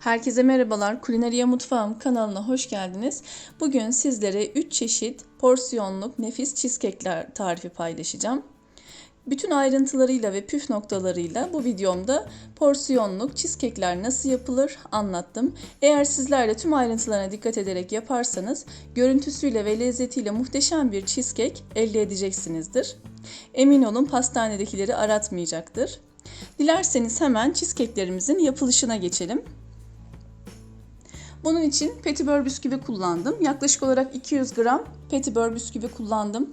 Herkese merhabalar. Kulinariya Mutfağım kanalına hoş geldiniz. Bugün sizlere 3 çeşit porsiyonluk nefis cheesecake'ler tarifi paylaşacağım. Bütün ayrıntılarıyla ve püf noktalarıyla bu videomda porsiyonluk cheesecake'ler nasıl yapılır anlattım. Eğer sizler de tüm ayrıntılarına dikkat ederek yaparsanız görüntüsüyle ve lezzetiyle muhteşem bir cheesecake elde edeceksinizdir. Emin olun pastanedekileri aratmayacaktır. Dilerseniz hemen cheesecake'lerimizin yapılışına geçelim. Bunun için petibör bisküvi kullandım. Yaklaşık olarak 200 gram petibör bisküvi kullandım.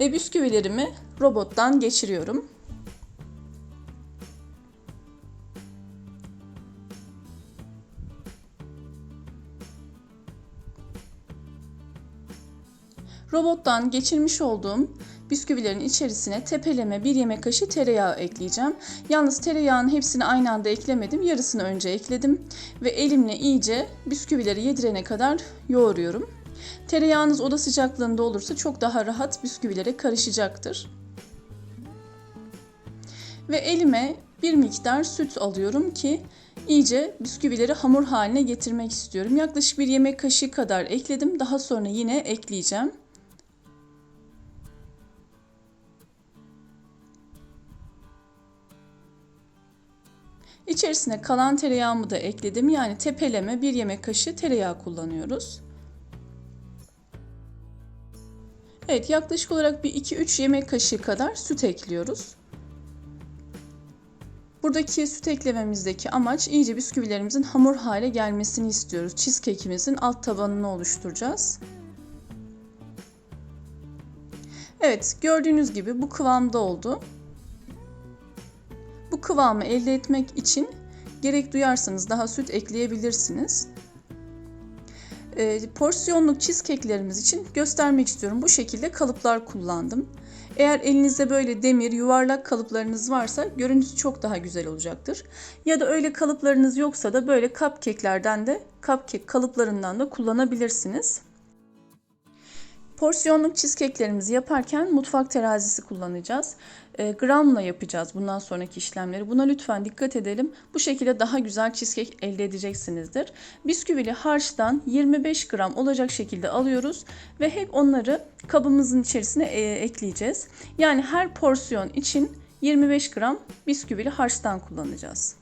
Ve bisküvilerimi robottan geçiriyorum. Robottan geçirmiş olduğum bisküvilerin içerisine tepeleme bir yemek kaşığı tereyağı ekleyeceğim. Yalnız tereyağının hepsini aynı anda eklemedim. Yarısını önce ekledim ve elimle iyice bisküvileri yedirene kadar yoğuruyorum. Tereyağınız oda sıcaklığında olursa çok daha rahat bisküvilere karışacaktır. Ve elime bir miktar süt alıyorum ki iyice bisküvileri hamur haline getirmek istiyorum. Yaklaşık bir yemek kaşığı kadar ekledim. Daha sonra yine ekleyeceğim. İçerisine kalan tereyağımı da ekledim. Yani tepeleme bir yemek kaşığı tereyağı kullanıyoruz. Evet yaklaşık olarak bir 2-3 yemek kaşığı kadar süt ekliyoruz. Buradaki süt eklememizdeki amaç iyice bisküvilerimizin hamur hale gelmesini istiyoruz. Cheesecake'imizin alt tabanını oluşturacağız. Evet gördüğünüz gibi bu kıvamda oldu. Kıvamı elde etmek için gerek duyarsanız daha süt ekleyebilirsiniz. E, porsiyonluk cheesecake'lerimiz için göstermek istiyorum. Bu şekilde kalıplar kullandım. Eğer elinizde böyle demir, yuvarlak kalıplarınız varsa görüntüsü çok daha güzel olacaktır. Ya da öyle kalıplarınız yoksa da böyle cupcake'lerden de cupcake kalıplarından da kullanabilirsiniz. Porsiyonluk cheesecake'lerimizi yaparken mutfak terazisi kullanacağız. E, gramla yapacağız bundan sonraki işlemleri. Buna lütfen dikkat edelim. Bu şekilde daha güzel cheesecake elde edeceksinizdir. Bisküvili harçtan 25 gram olacak şekilde alıyoruz ve hep onları kabımızın içerisine e, ekleyeceğiz. Yani her porsiyon için 25 gram bisküvili harçtan kullanacağız.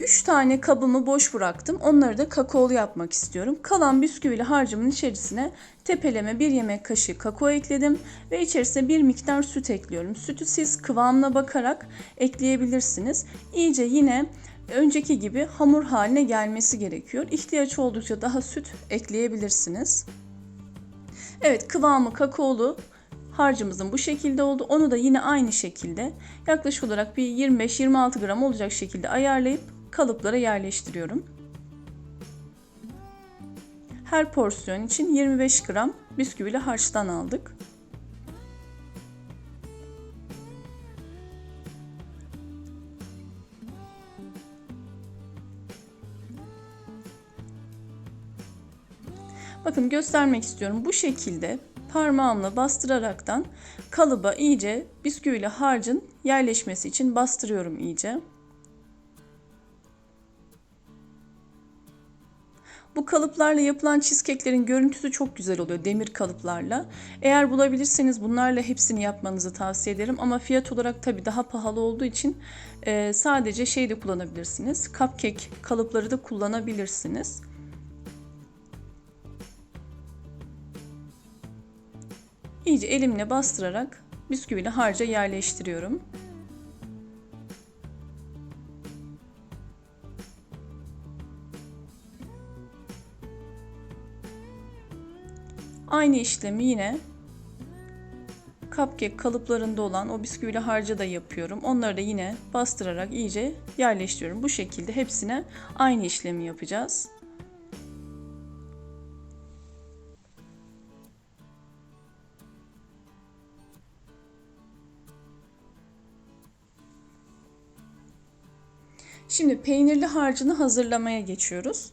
3 tane kabımı boş bıraktım. Onları da kakaolu yapmak istiyorum. Kalan bisküvili harcımın içerisine tepeleme 1 yemek kaşığı kakao ekledim ve içerisine bir miktar süt ekliyorum. Sütü siz kıvamına bakarak ekleyebilirsiniz. İyice yine önceki gibi hamur haline gelmesi gerekiyor. İhtiyaç oldukça daha süt ekleyebilirsiniz. Evet kıvamı kakaolu harcımızın bu şekilde oldu. Onu da yine aynı şekilde yaklaşık olarak bir 25-26 gram olacak şekilde ayarlayıp kalıplara yerleştiriyorum. Her porsiyon için 25 gram bisküvili harçtan aldık. Bakın göstermek istiyorum. Bu şekilde parmağımla bastıraraktan kalıba iyice bisküvili harcın yerleşmesi için bastırıyorum iyice. Kalıplarla yapılan cheesecake'lerin görüntüsü çok güzel oluyor demir kalıplarla. Eğer bulabilirseniz bunlarla hepsini yapmanızı tavsiye ederim. Ama fiyat olarak tabi daha pahalı olduğu için e, sadece şey de kullanabilirsiniz. Cupcake kalıpları da kullanabilirsiniz. İyice elimle bastırarak bisküvili harca yerleştiriyorum. Aynı işlemi yine cupcake kalıplarında olan o bisküvili harca da yapıyorum. Onları da yine bastırarak iyice yerleştiriyorum. Bu şekilde hepsine aynı işlemi yapacağız. Şimdi peynirli harcını hazırlamaya geçiyoruz.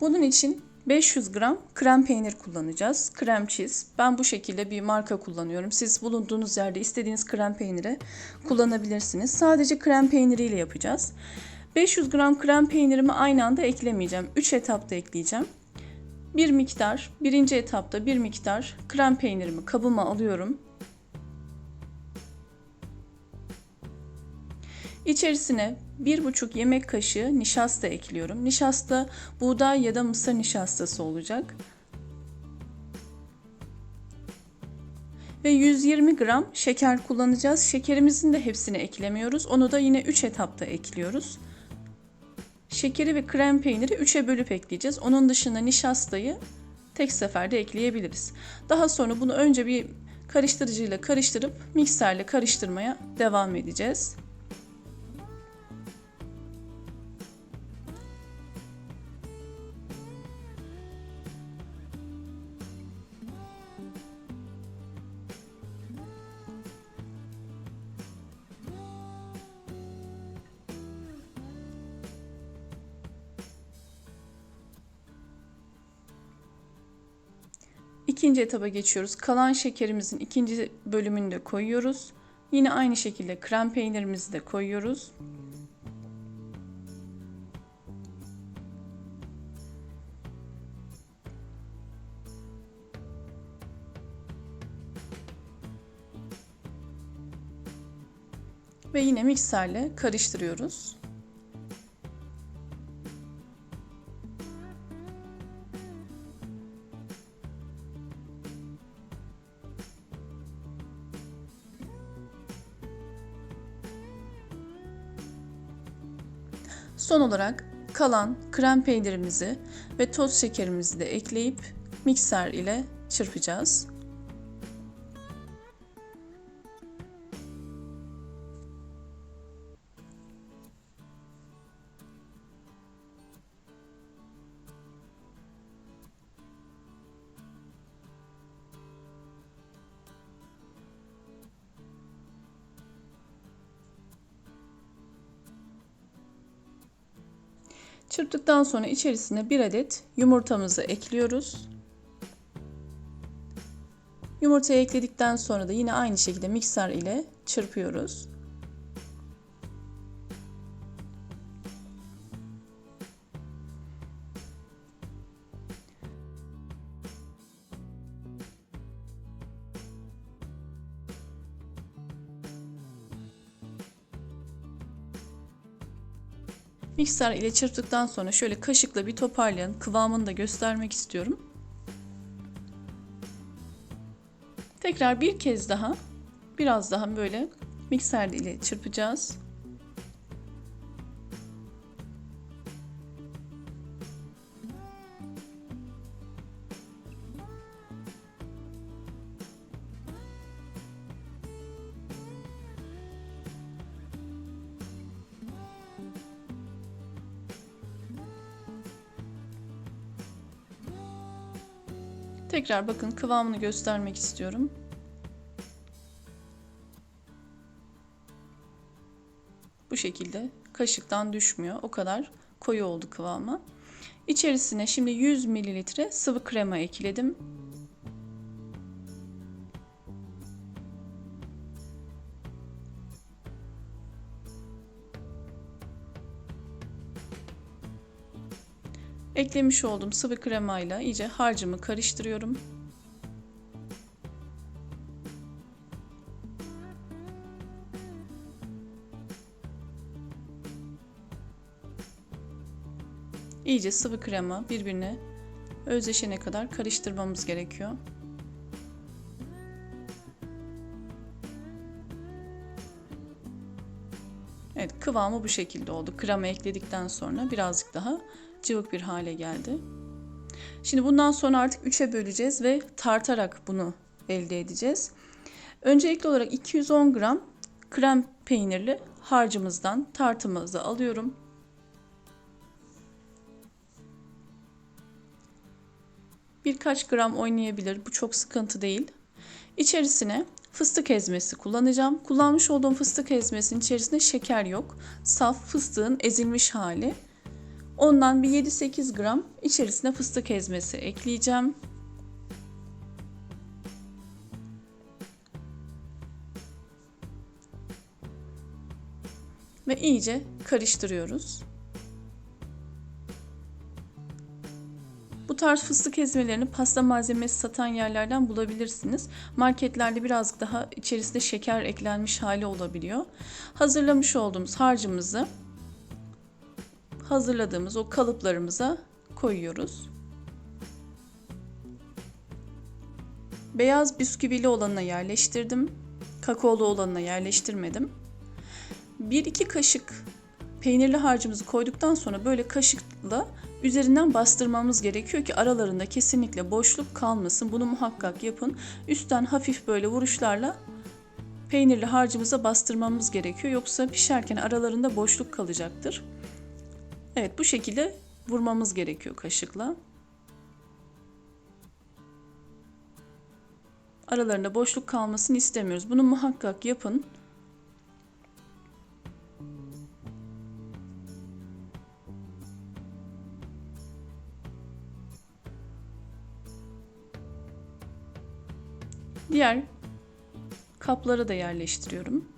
Bunun için 500 gram krem peynir kullanacağız. Krem cheese. Ben bu şekilde bir marka kullanıyorum. Siz bulunduğunuz yerde istediğiniz krem peyniri kullanabilirsiniz. Sadece krem peyniriyle yapacağız. 500 gram krem peynirimi aynı anda eklemeyeceğim. 3 etapta ekleyeceğim. Bir miktar, birinci etapta bir miktar krem peynirimi kabıma alıyorum. İçerisine 1,5 yemek kaşığı nişasta ekliyorum. Nişasta buğday ya da mısır nişastası olacak. Ve 120 gram şeker kullanacağız. Şekerimizin de hepsini eklemiyoruz. Onu da yine 3 etapta ekliyoruz. Şekeri ve krem peyniri 3'e bölüp ekleyeceğiz. Onun dışında nişastayı tek seferde ekleyebiliriz. Daha sonra bunu önce bir karıştırıcıyla karıştırıp mikserle karıştırmaya devam edeceğiz. İkinci etaba geçiyoruz. Kalan şekerimizin ikinci bölümünü de koyuyoruz. Yine aynı şekilde krem peynirimizi de koyuyoruz. Ve yine mikserle karıştırıyoruz. Son olarak kalan krem peynirimizi ve toz şekerimizi de ekleyip mikser ile çırpacağız. Çırptıktan sonra içerisine bir adet yumurtamızı ekliyoruz. Yumurtayı ekledikten sonra da yine aynı şekilde mikser ile çırpıyoruz. Mikser ile çırptıktan sonra şöyle kaşıkla bir toparlayın. Kıvamını da göstermek istiyorum. Tekrar bir kez daha biraz daha böyle mikser ile çırpacağız. Tekrar bakın kıvamını göstermek istiyorum. Bu şekilde kaşıktan düşmüyor. O kadar koyu oldu kıvamı. İçerisine şimdi 100 ml sıvı krema ekledim. Eklemiş olduğum sıvı kremayla iyice harcımı karıştırıyorum. İyice sıvı krema birbirine özleşene kadar karıştırmamız gerekiyor. Evet kıvamı bu şekilde oldu. Krema ekledikten sonra birazcık daha cıvık bir hale geldi. Şimdi bundan sonra artık 3'e böleceğiz ve tartarak bunu elde edeceğiz. Öncelikli olarak 210 gram krem peynirli harcımızdan tartımızı alıyorum. Birkaç gram oynayabilir. Bu çok sıkıntı değil. İçerisine fıstık ezmesi kullanacağım. Kullanmış olduğum fıstık ezmesinin içerisinde şeker yok. Saf fıstığın ezilmiş hali. Ondan bir 7-8 gram içerisine fıstık ezmesi ekleyeceğim. Ve iyice karıştırıyoruz. Bu tarz fıstık ezmelerini pasta malzemesi satan yerlerden bulabilirsiniz. Marketlerde birazcık daha içerisinde şeker eklenmiş hali olabiliyor. Hazırlamış olduğumuz harcımızı hazırladığımız o kalıplarımıza koyuyoruz. Beyaz bisküvili olanına yerleştirdim. Kakaolu olanına yerleştirmedim. 1-2 kaşık peynirli harcımızı koyduktan sonra böyle kaşıkla üzerinden bastırmamız gerekiyor ki aralarında kesinlikle boşluk kalmasın. Bunu muhakkak yapın. Üstten hafif böyle vuruşlarla peynirli harcımıza bastırmamız gerekiyor. Yoksa pişerken aralarında boşluk kalacaktır. Evet bu şekilde vurmamız gerekiyor kaşıkla. Aralarında boşluk kalmasını istemiyoruz. Bunu muhakkak yapın. Diğer kaplara da yerleştiriyorum.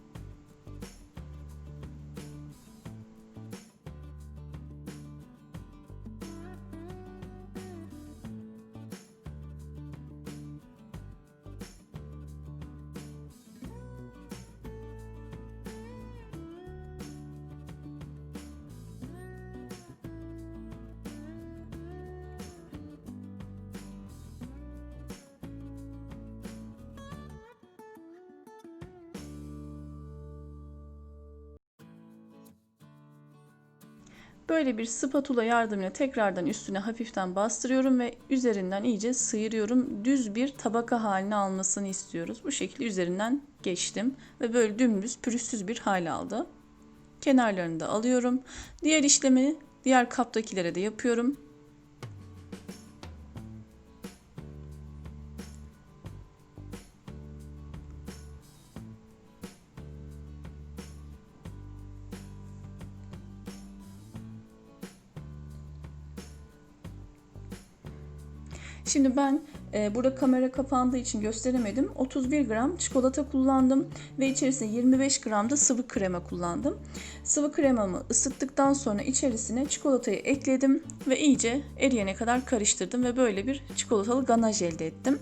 Böyle bir spatula yardımıyla tekrardan üstüne hafiften bastırıyorum ve üzerinden iyice sıyırıyorum. Düz bir tabaka haline almasını istiyoruz. Bu şekilde üzerinden geçtim ve böyle dümdüz pürüzsüz bir hal aldı. Kenarlarını da alıyorum. Diğer işlemi diğer kaptakilere de yapıyorum. Şimdi ben e, burada kamera kapandığı için gösteremedim. 31 gram çikolata kullandım ve içerisine 25 gram da sıvı krema kullandım. Sıvı kremamı ısıttıktan sonra içerisine çikolatayı ekledim ve iyice eriyene kadar karıştırdım ve böyle bir çikolatalı ganaj elde ettim.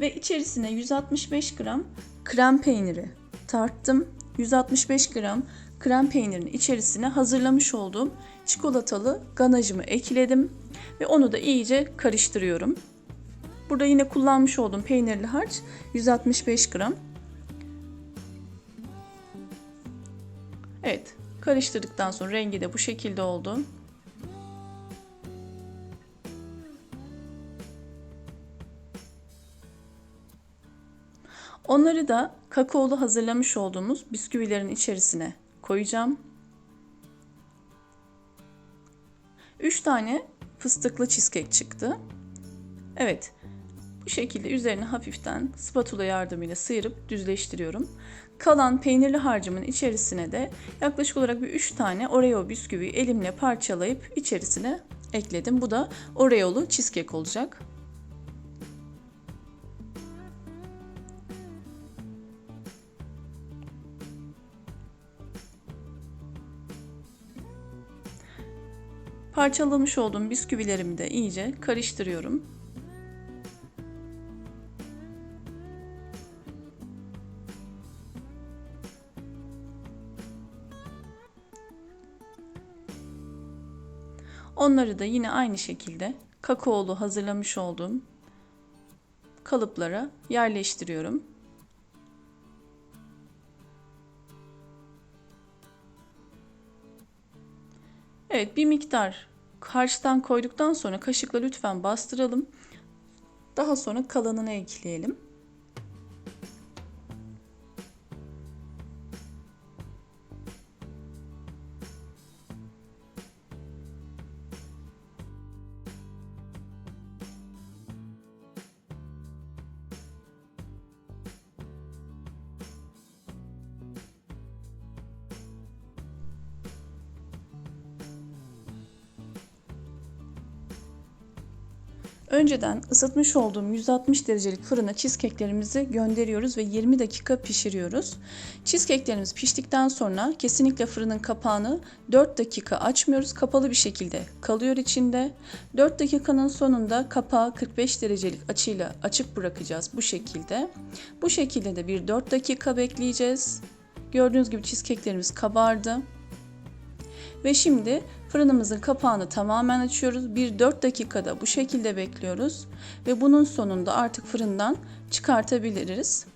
Ve içerisine 165 gram krem peyniri tarttım. 165 gram krem peynirini içerisine hazırlamış olduğum çikolatalı ganajımı ekledim ve onu da iyice karıştırıyorum. Burada yine kullanmış olduğum peynirli harç 165 gram. Evet, karıştırdıktan sonra rengi de bu şekilde oldu. Onları da kakaolu hazırlamış olduğumuz bisküvilerin içerisine koyacağım. 3 tane fıstıklı cheesecake çıktı. Evet. Bu şekilde üzerine hafiften spatula yardımıyla sıyırıp düzleştiriyorum. Kalan peynirli harcımın içerisine de yaklaşık olarak bir 3 tane Oreo bisküvi elimle parçalayıp içerisine ekledim. Bu da Oreo'lu cheesecake olacak. Parçalamış olduğum bisküvilerimi de iyice karıştırıyorum. Onları da yine aynı şekilde kakaolu hazırlamış olduğum kalıplara yerleştiriyorum. Evet bir miktar harçtan koyduktan sonra kaşıkla lütfen bastıralım. Daha sonra kalanını ekleyelim. Önceden ısıtmış olduğum 160 derecelik fırına cheesecake'lerimizi gönderiyoruz ve 20 dakika pişiriyoruz. Cheesecake'lerimiz piştikten sonra kesinlikle fırının kapağını 4 dakika açmıyoruz. Kapalı bir şekilde kalıyor içinde. 4 dakikanın sonunda kapağı 45 derecelik açıyla açık bırakacağız bu şekilde. Bu şekilde de bir 4 dakika bekleyeceğiz. Gördüğünüz gibi cheesecake'lerimiz kabardı. Ve şimdi fırınımızın kapağını tamamen açıyoruz. Bir 4 dakikada bu şekilde bekliyoruz. Ve bunun sonunda artık fırından çıkartabiliriz.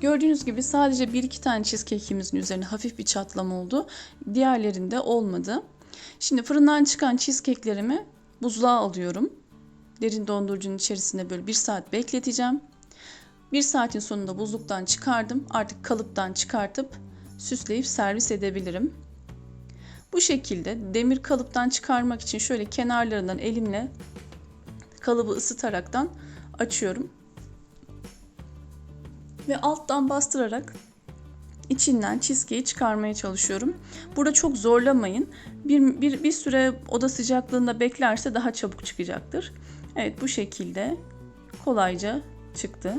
Gördüğünüz gibi sadece 1-2 tane cheesecake'imizin üzerine hafif bir çatlama oldu. Diğerlerinde olmadı. Şimdi fırından çıkan cheesecake'lerimi buzluğa alıyorum. Derin dondurucunun içerisinde böyle 1 saat bekleteceğim. 1 saatin sonunda buzluktan çıkardım. Artık kalıptan çıkartıp süsleyip servis edebilirim. Bu şekilde demir kalıptan çıkarmak için şöyle kenarlarından elimle kalıbı ısıtaraktan açıyorum. Ve alttan bastırarak içinden cheesecake'i çıkarmaya çalışıyorum. Burada çok zorlamayın. Bir, bir, bir süre oda sıcaklığında beklerse daha çabuk çıkacaktır. Evet bu şekilde kolayca çıktı.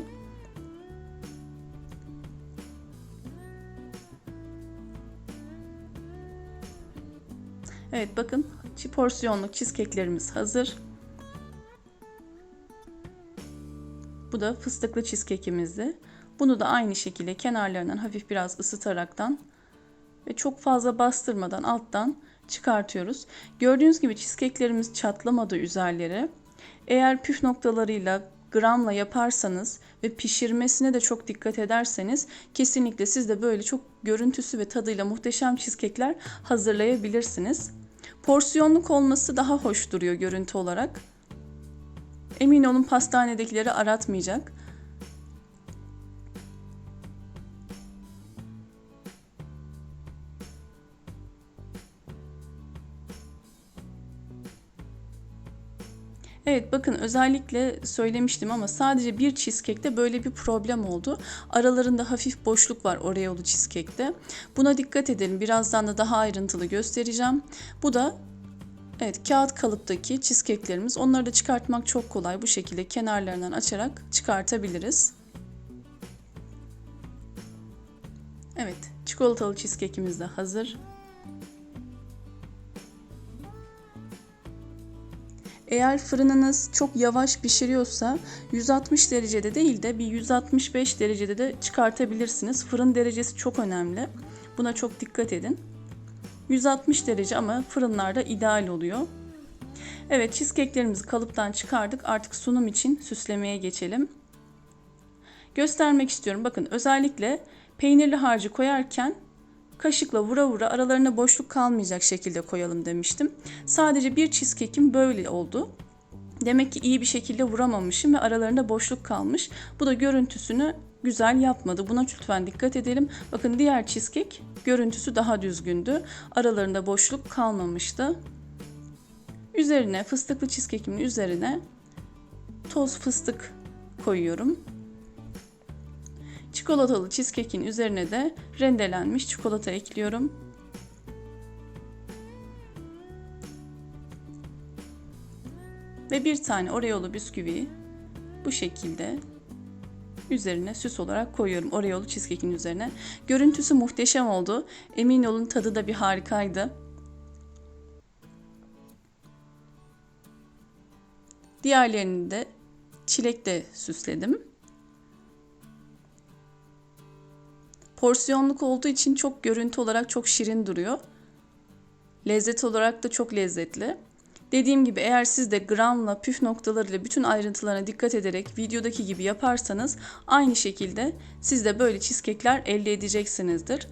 Evet bakın porsiyonluk cheesecake'lerimiz hazır. Bu da fıstıklı cheesecake'imizdi. Bunu da aynı şekilde kenarlarından hafif biraz ısıtaraktan ve çok fazla bastırmadan alttan çıkartıyoruz. Gördüğünüz gibi cheesecake'lerimiz çatlamadı üzerleri. Eğer püf noktalarıyla gramla yaparsanız ve pişirmesine de çok dikkat ederseniz kesinlikle siz de böyle çok görüntüsü ve tadıyla muhteşem cheesecake'ler hazırlayabilirsiniz. Porsiyonluk olması daha hoş duruyor görüntü olarak. Emin olun pastanedekileri aratmayacak. Evet bakın özellikle söylemiştim ama sadece bir cheesecake'te böyle bir problem oldu. Aralarında hafif boşluk var Oreo'lu cheesecake'te. Buna dikkat edelim. Birazdan da daha ayrıntılı göstereceğim. Bu da Evet kağıt kalıptaki cheesecake'lerimiz. Onları da çıkartmak çok kolay. Bu şekilde kenarlarından açarak çıkartabiliriz. Evet çikolatalı cheesecake'imiz de hazır. Eğer fırınınız çok yavaş pişiriyorsa 160 derecede değil de bir 165 derecede de çıkartabilirsiniz. Fırın derecesi çok önemli. Buna çok dikkat edin. 160 derece ama fırınlarda ideal oluyor. Evet cheesecake'lerimizi kalıptan çıkardık. Artık sunum için süslemeye geçelim. Göstermek istiyorum. Bakın özellikle peynirli harcı koyarken kaşıkla vura vura aralarına boşluk kalmayacak şekilde koyalım demiştim. Sadece bir cheesecake'im böyle oldu. Demek ki iyi bir şekilde vuramamışım ve aralarında boşluk kalmış. Bu da görüntüsünü güzel yapmadı. Buna lütfen dikkat edelim. Bakın diğer cheesecake görüntüsü daha düzgündü. Aralarında boşluk kalmamıştı. Üzerine fıstıklı cheesecake'imin üzerine toz fıstık koyuyorum. Çikolatalı cheesecake'in üzerine de rendelenmiş çikolata ekliyorum. Ve bir tane Oreo'lu bisküvi bu şekilde üzerine süs olarak koyuyorum Oreo'lu cheesecake'in üzerine. Görüntüsü muhteşem oldu. Emin olun tadı da bir harikaydı. Diğerlerini de çilekle süsledim. Porsiyonluk olduğu için çok görüntü olarak çok şirin duruyor. Lezzet olarak da çok lezzetli. Dediğim gibi eğer siz de gramla, püf noktalarıyla bütün ayrıntılarına dikkat ederek videodaki gibi yaparsanız aynı şekilde siz de böyle cheesecake'ler elde edeceksinizdir.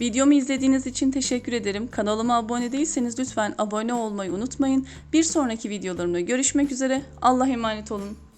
Videomu izlediğiniz için teşekkür ederim. Kanalıma abone değilseniz lütfen abone olmayı unutmayın. Bir sonraki videolarımda görüşmek üzere. Allah'a emanet olun.